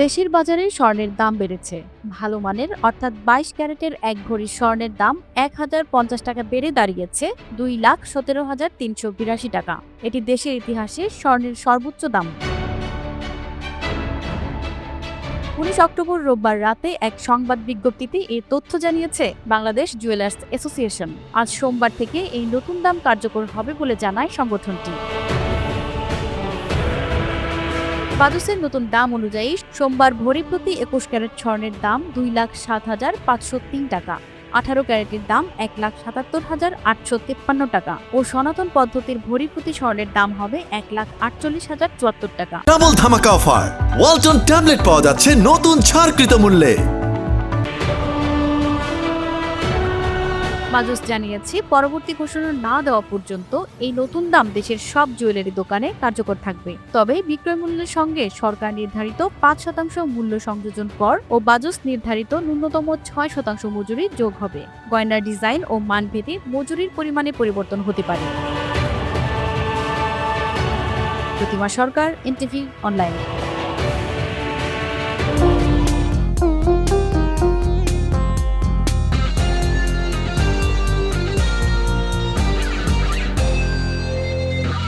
দেশের বাজারে স্বর্ণের দাম বেড়েছে। ভালো মানের, অর্থাৎ বাইশ ক্যারেটের এক ভরি স্বর্ণের দাম এক হাজার পঞ্চাশ টাকা বেড়ে দাঁড়িয়েছে দুই লাখ সতেরো হাজার তিনশো বিরাশি টাকা। এটি দেশের ইতিহাসে স্বর্ণের সর্বোচ্চ দাম। উনিশ অক্টোবর রোববার রাতে এক সংবাদ বিজ্ঞপ্তিতে এই তথ্য জানিয়েছে বাংলাদেশ জুয়েলার্স অ্যাসোসিয়েশন। আজ সোমবার থেকে এই নতুন দাম কার্যকর হবে বলে জানায় সংগঠনটি। বাজসের নতুন দাম অনুযায়ী সোমবার ভরি প্রতি একুশ ক্যারেট স্বর্ণের দাম দুই লাখ সাত হাজার পাঁচশো তিন টাকা, আঠারো ক্যারেটের দাম এক লাখ সাতাত্তর হাজার আটশো তিপ্পান্ন টাকা ও সনাতন পদ্ধতির ভরি প্রতি স্বর্ণের দাম হবে এক লাখ আটচল্লিশ হাজার চুয়াত্তর টাকা। ডাবল ধামাকা অফার ওয়ালটন ট্যাবলেট পাওয়া যাচ্ছে নতুন ছাড়কৃত মূল্যে। মাজুস জানিয়েছে, পরবর্তী ঘোষণা না দেওয়া পর্যন্ত এই নতুন দাম দেশের সব জুয়েলারি দোকানে কার্যকর থাকবে। তবে বিক্রয় মূল্যের সঙ্গে সরকার নির্ধারিত পাঁচ শতাংশ মূল্য সংযোজন কর ও বাজুস নির্ধারিত ন্যূনতম ছয় শতাংশ মজুরি যোগ হবে। গয়নার ডিজাইন ও মানভেদে মজুরির পরিমাণে পরিবর্তন হতে পারে। Pratima Sarkar, NTV, online.